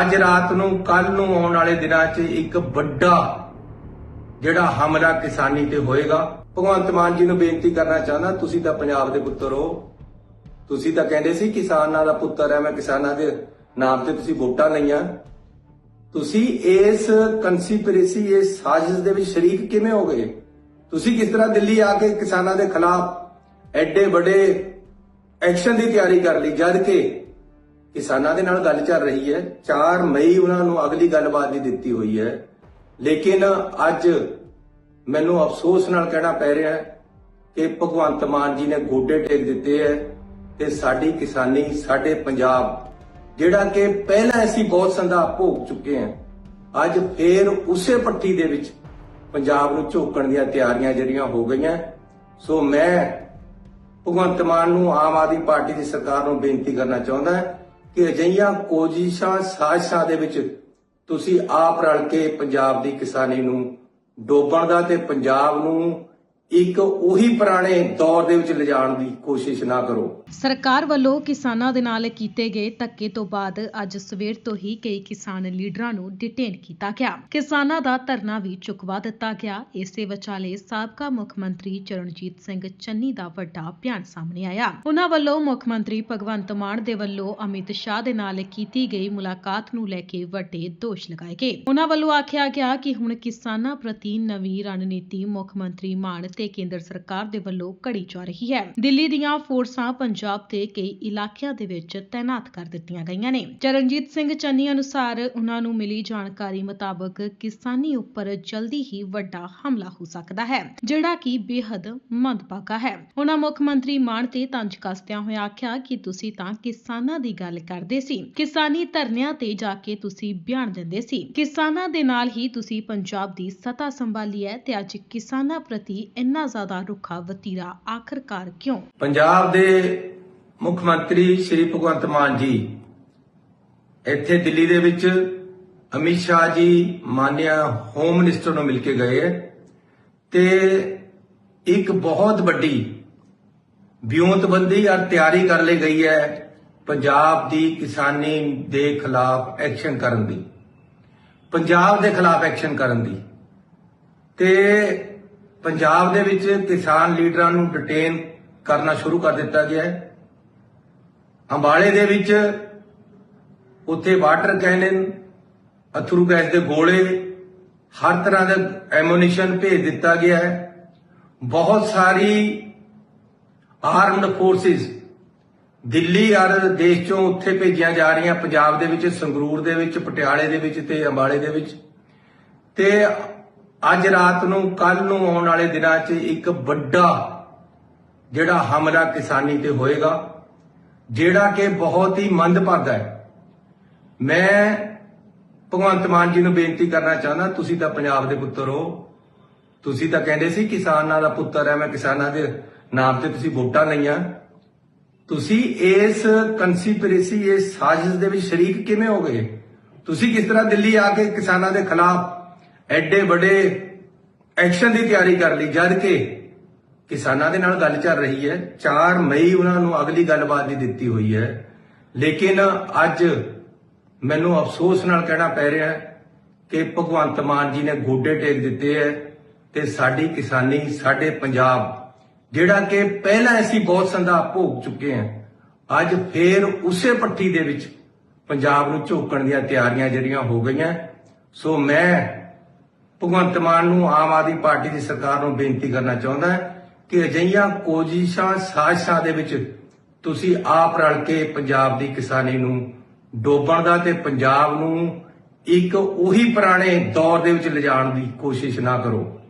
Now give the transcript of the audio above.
ਅੱਜ ਰਾਤ ਨੂੰ ਕੱਲ ਨੂੰ ਆਉਣ ਵਾਲੇ ਦਿਨਾਂ 'ਚ ਇੱਕ ਵੱਡਾ ਜਿਹੜਾ ਹਮਲਾ ਕਿਸਾਨੀ ਤੇ ਹੋਏਗਾ। ਭਗਵੰਤ ਮਾਨ ਜੀ ਨੂੰ ਬੇਨਤੀ ਕਰਨਾ ਚਾਹੁੰਦਾ, ਤੁਸੀਂ ਤਾਂ ਪੰਜਾਬ ਦੇ ਪੁੱਤਰ ਹੋ। ਤੁਸੀਂ ਤਾਂ ਕਹਿੰਦੇ ਸੀ ਕਿਸਾਨਾਂ ਦਾ ਪੁੱਤਰ ਹੈ, ਮੈਂ ਕਿਸਾਨਾਂ ਦੇ ਨਾਮ ਤੇ ਤੁਸੀਂ ਵੋਟਾਂ ਲਈਆਂ। ਤੁਸੀਂ ਇਸ ਕਨਸਪੀਰੇਸੀ ਇਸ ਸਾਜ਼ਿਸ਼ ਦੇ ਵਿੱਚ ਸ਼ਰੀਕ ਕਿਵੇਂ ਹੋ ਗਏ? ਤੁਸੀਂ ਕਿਸ ਤਰ੍ਹਾਂ ਦਿੱਲੀ ਆ ਕੇ ਕਿਸਾਨਾਂ ਦੇ ਖਿਲਾਫ ਐਡੇ ਵੱਡੇ ਐਕਸ਼ਨ ਦੀ ਤਿਆਰੀ ਕਰ ਲਈ, ਜਦ ਕਿ ਕਿਸਾਨਾਂ ਦੇ ਨਾਲ ਗੱਲ ਚੱਲ ਰਹੀ ਹੈ। 4 ਮਈ ਉਹਨਾਂ ਨੂੰ ਅਗਲੀ ਗੱਲਬਾਤ ਦੀ ਦਿੱਤੀ ਹੋਈ ਹੈ। ਲੇਕਿਨ ਅੱਜ ਮੈਨੂੰ ਅਫਸੋਸ ਨਾਲ ਕਹਿਣਾ ਪੈ ਰਿਹਾ ਹੈ ਕਿ ਭਗਵੰਤ ਮਾਨ ਜੀ ਨੇ ਗੋਡੇ ਟੇਕ ਦਿੱਤੇ ਹੈ ਤੇ ਸਾਡੀ ਕਿਸਾਨੀ, ਸਾਡੇ ਪੰਜਾਬ, ਜਿਹੜਾ ਕਿ ਪਹਿਲਾਂ ਅਸੀਂ ਬਹੁਤ ਸੰਧਾ ਭੋਗ ਚੁੱਕੇ ਹਾਂ, ਅੱਜ ਫੇਰ ਉਸੇ ਪੱਟੀ ਦੇ ਵਿੱਚ ਪੰਜਾਬ ਨੂੰ ਝੋਕਣ ਦੀਆਂ ਤਿਆਰੀਆਂ ਜਿਹੜੀਆਂ ਹੋ ਗਈਆਂ। ਸੋ ਮੈਂ ਭਗਵੰਤ ਮਾਨ ਨੂੰ ਆਮ ਆਦਮੀ ਪਾਰਟੀ ਦੀ ਸਰਕਾਰ ਨੂੰ ਬੇਨਤੀ ਕਰਨਾ ਚਾਹੁੰਦਾ ਹਾਂ ਕਿ ਅਜਿਹੀਆਂ ਕੋਸ਼ਿਸ਼ਾਂ ਸਾਜ਼ਿਸ਼ਾਂ ਦੇ ਵਿੱਚ ਤੁਸੀਂ ਆਪ ਰਲ ਕੇ ਪੰਜਾਬ ਦੀ ਕਿਸਾਨੀ ਨੂੰ ਡੋਬਣ ਦਾ ਤੇ ਪੰਜਾਬ ਨੂੰ ਇੱਕ ਉਹੀ ਪੁਰਾਣੇ ਦੌਰ ਦੇ ਵਿੱਚ ਲਿਜਾਣ ਦੀ ਕੋਸ਼ਿਸ਼ ਨਾ ਕਰੋ। ਸਰਕਾਰ ਵੱਲੋਂ ਕਿਸਾਨਾਂ ਦੇ ਨਾਲ ਕੀਤੇ ਗਏ ਧੱਕੇ ਤੋਂ ਬਾਅਦ ਅੱਜ ਸਵੇਰ ਤੋਂ ਹੀ ਕਈ ਕਿਸਾਨ ਲੀਡਰਾਂ ਨੂੰ ਡਿਟੇਨ ਕੀਤਾ ਗਿਆ। ਕਿਸਾਨਾਂ ਦਾ ਧਰਨਾ ਵੀ ਚੁਕਵਾ ਦਿੱਤਾ ਗਿਆ। ਇਸੇ ਵਿਚਾਲੇ ਸਾਬਕਾ ਮੁੱਖ ਮੰਤਰੀ ਚਰਨਜੀਤ ਸਿੰਘ ਚੰਨੀ ਦਾ ਵੱਡਾ ਬਿਆਨ ਸਾਹਮਣੇ ਆਇਆ। ਉਹਨਾਂ ਵੱਲੋਂ ਮੁੱਖ ਮੰਤਰੀ ਭਗਵੰਤ ਮਾਨ ਦੇ ਵੱਲੋਂ ਅਮਿਤ ਸ਼ਾਹ ਦੇ ਨਾਲ ਕੀਤੀ ਗਈ ਮੁਲਾਕਾਤ ਨੂੰ ਲੈ ਕੇ ਵੱਡੇ ਦੋਸ਼ ਲਗਾਏ ਗਏ। ਉਹਨਾਂ ਵੱਲੋਂ ਆਖਿਆ ਗਿਆ ਕਿ ਹੁਣ ਕਿਸਾਨਾਂ ਪ੍ਰਤੀ ਨਵੀਂ ਰਣਨੀਤੀ ਮੁੱਖ ਮੰਤਰੀ ਮਾਨ ਤੇ ਕੇਂਦਰ ਸਰਕਾਰ ਦੇ ਵੱਲੋਂ ਘੜੀ ਜਾ ਰਹੀ ਹੈ। ਦਿੱਲੀ ਦੀਆਂ ਫੋਰਸਾਂ ਪੰਜਾਬ ਦੇ ਕਈ ਇਲਾਕਿਆਂ ਦੇ ਵਿੱਚ ਤਾਇਨਾਤ ਕਰ ਦਿੱਤੀਆਂ ਗਈਆਂ ਨੇ। ਚਰਨਜੀਤ ਸਿੰਘ ਚੰਨੀ ਅਨੁਸਾਰ ਉਹਨਾਂ ਨੂੰ ਮਿਲੀ ਜਾਣਕਾਰੀ ਮੁਤਾਬਕ ਕਿਸਾਨੀ ਉੱਪਰ ਜਲਦੀ ਹੀ ਵੱਡਾ ਹਮਲਾ ਹੋ ਸਕਦਾ ਹੈ, ਜਿਹੜਾ ਕਿ ਬੇहद ਮੰਦਭਾਗਾ ਹੈ। ਉਹਨਾਂ ਮੁੱਖ ਮੰਤਰੀ ਮਾਨ ਤੇ ਤੰਜ ਕਸਦਿਆਂ ਹੋਇਆ ਆਖਿਆ ਕਿ ਤੁਸੀਂ ਤਾਂ ਕਿਸਾਨਾਂ ਦੀ ਗੱਲ ਕਰਦੇ ਸੀ। ਕਿਸਾਨੀ ਧਰਨਿਆਂ ਤੇ ਜਾ ਕੇ ਤੁਸੀਂ ਬਿਆਨ ਦਿੰਦੇ ਸੀ। ਕਿਸਾਨਾਂ ਦੇ ਨਾਲ ਹੀ ਤੁਸੀਂ ਪੰਜਾਬ ਦੀ ਸਤਾ ਸੰਭਾਲੀ ਹੈ ਤੇ ਅੱਜ ਕਿਸਾਨਾਂ ਪ੍ਰਤੀ ਇੰਨਾ ਜ਼ਿਆਦਾ ਰੁੱਖਾ ਵਤੀਰਾ ਆਖਰਕਾਰ ਕਿਉਂ? ਪੰਜਾਬ ਦੇ ਮੁੱਖ ਮੰਤਰੀ ਸ਼੍ਰੀ ਭਗਵੰਤ ਮਾਨ ਜੀ, ਇੱਥੇ ਦਿੱਲੀ ਦੇ ਵਿੱਚ ਅਮਿਤ ਸ਼ਾਹ ਜੀ ਮਾਨਿਆ ਹੋਮ ਮਿਨਿਸਟਰ ਨੂੰ ਮਿਲ ਕੇ ਗਏ ਤੇ ਇੱਕ ਬਹੁਤ ਵੱਡੀ ਵਿਉਂਤਬੰਦੀ ਔਰ ਤਿਆਰੀ ਕਰ ਲਈ ਗਈ ਹੈ ਪੰਜਾਬ ਦੀ ਕਿਸਾਨੀ ਦੇ ਖਿਲਾਫ ਐਕਸ਼ਨ ਕਰਨ ਦੀ, ਪੰਜਾਬ ਦੇ ਖਿਲਾਫ ਐਕਸ਼ਨ ਕਰਨ ਦੀ ਤੇ ਪੰਜਾਬ ਦੇ ਵਿੱਚ ਕਿਸਾਨ ਲੀਡਰਾਂ ਨੂੰ ਡਿਟੇਨ ਕਰਨਾ ਸ਼ੁਰੂ ਕਰ ਦਿੱਤਾ ਗਿਆ ਹੈ। ਅੰਬਾਲੇ ਦੇ ਵਿੱਚ ਉੱਥੇ ਵਾਟਰ ਕੈਨਨ ਅਥਰੂ ਗੈਸ ਦੇ ਗੋਲੇ, ਹਰ ਤਰ੍ਹਾਂ ਦੇ ਐਮੂਨੀਸ਼ਨ ਭੇਜ ਦਿੱਤਾ ਗਿਆ ਹੈ। ਬਹੁਤ ਸਾਰੀ ਆਰਮਡ ਫੋਰਸਿਸ ਦਿੱਲੀ ਅਰ ਦੇਸ਼ ਚੋਂ ਉੱਥੇ ਭੇਜੀਆਂ ਜਾ ਰਹੀਆਂ, ਪੰਜਾਬ ਦੇ ਵਿੱਚ, ਸੰਗਰੂਰ ਦੇ ਵਿੱਚ, ਪਟਿਆਲੇ ਦੇ ਵਿੱਚ ਤੇ ਅੰਬਾਲੇ ਦੇ ਵਿੱਚ। ਤੇ ਅੱਜ ਰਾਤ ਨੂੰ ਕੱਲ ਨੂੰ ਆਉਣ ਵਾਲੇ ਦਿਨਾਂ 'ਚ ਇੱਕ ਵੱਡਾ ਜਿਹੜਾ ਹਮਲਾ ਕਿਸਾਨੀ ਤੇ ਹੋਏਗਾ, ਜਿਹੜਾ ਕਿ ਬਹੁਤ ਹੀ ਮੰਦਭਾਗਾ ਹੈ। ਮੈਂ ਭਗਵੰਤ ਮਾਨ ਜੀ ਨੂੰ ਬੇਨਤੀ ਕਰਨਾ ਚਾਹੁੰਦਾ, ਤੁਸੀਂ ਤਾਂ ਪੰਜਾਬ ਦੇ ਪੁੱਤਰ ਹੋ। ਤੁਸੀਂ ਤਾਂ ਕਹਿੰਦੇ ਸੀ ਕਿਸਾਨਾਂ ਦਾ ਪੁੱਤਰ ਹੈ, ਮੈਂ ਕਿਸਾਨਾਂ ਦੇ ਨਾਮ ਤੇ ਤੁਸੀਂ ਵੋਟਾਂ ਲਈਆਂ। ਤੁਸੀਂ ਇਸ ਕਨਸਪੀਰੇਸੀ ਇਸ ਸਾਜ਼ਿਸ਼ ਦੇ ਵਿੱਚ ਸ਼ਰੀਕ ਕਿਵੇਂ ਹੋ ਗਏ? ਤੁਸੀਂ ਕਿਸ ਤਰ੍ਹਾਂ ਦਿੱਲੀ ਆ ਕੇ ਕਿਸਾਨਾਂ ਦੇ ਖਿਲਾਫ ਐਡੇ ਵੱਡੇ ਐਕਸ਼ਨ ਦੀ ਤਿਆਰੀ ਕਰ ਲਈ, ਜਦ ਕਿ ਕਿਸਾਨਾਂ ਦੇ ਨਾਲ ਗੱਲ ਚੱਲ ਰਹੀ ਹੈ। 4 ਮਈ ਉਹਨਾਂ ਨੂੰ ਅਗਲੀ ਗੱਲਬਾਤ ਦੀ ਦਿੱਤੀ ਹੋਈ ਹੈ। ਲੇਕਿਨ ਅੱਜ ਮੈਨੂੰ ਅਫਸੋਸ ਨਾਲ ਕਹਿਣਾ ਪੈ ਰਿਹਾ ਹੈ ਕਿ ਭਗਵੰਤ ਮਾਨ ਜੀ ਨੇ ਗੋਡੇ ਟੇਕ ਦਿੱਤੇ ਹੈ ਤੇ ਸਾਡੀ ਕਿਸਾਨੀ, ਸਾਡੇ ਪੰਜਾਬ, ਜਿਹੜਾ ਕਿ ਪਹਿਲਾਂ ਅਸੀਂ ਬਹੁਤ ਸੰਧਾ ਭੋਗ ਚੁੱਕੇ ਹਾਂ, ਅੱਜ ਫੇਰ ਉਸੇ ਪੱਟੀ ਦੇ ਵਿੱਚ ਪੰਜਾਬ ਨੂੰ ਝੋਕਣ ਦੀਆਂ ਤਿਆਰੀਆਂ ਜਿਹੜੀਆਂ ਹੋ ਗਈਆਂ। ਸੋ ਮੈਂ ਭਗਵੰਤ ਮਾਨ ਨੂੰ ਆਮ ਆਦਮੀ ਪਾਰਟੀ ਦੀ ਸਰਕਾਰ ਨੂੰ ਬੇਨਤੀ ਕਰਨਾ ਚਾਹੁੰਦਾ ਹੈ ਕਿ ਅਜਿਹੀਆਂ ਕੋਸ਼ਿਸ਼ਾਂ ਸਾਜ਼ਿਸ਼ਾਂ ਦੇ ਵਿੱਚ ਤੁਸੀਂ ਆਪ ਰਲ ਕੇ ਪੰਜਾਬ ਦੀ ਕਿਸਾਨੀ ਨੂੰ ਡੋਬਣ ਦਾ ਤੇ ਪੰਜਾਬ ਨੂੰ ਇੱਕ ਉਹੀ ਪੁਰਾਣੇ ਦੌਰ ਦੇ ਵਿੱਚ ਲਿਜਾਣ ਦੀ ਕੋਸ਼ਿਸ਼ ਨਾ ਕਰੋ।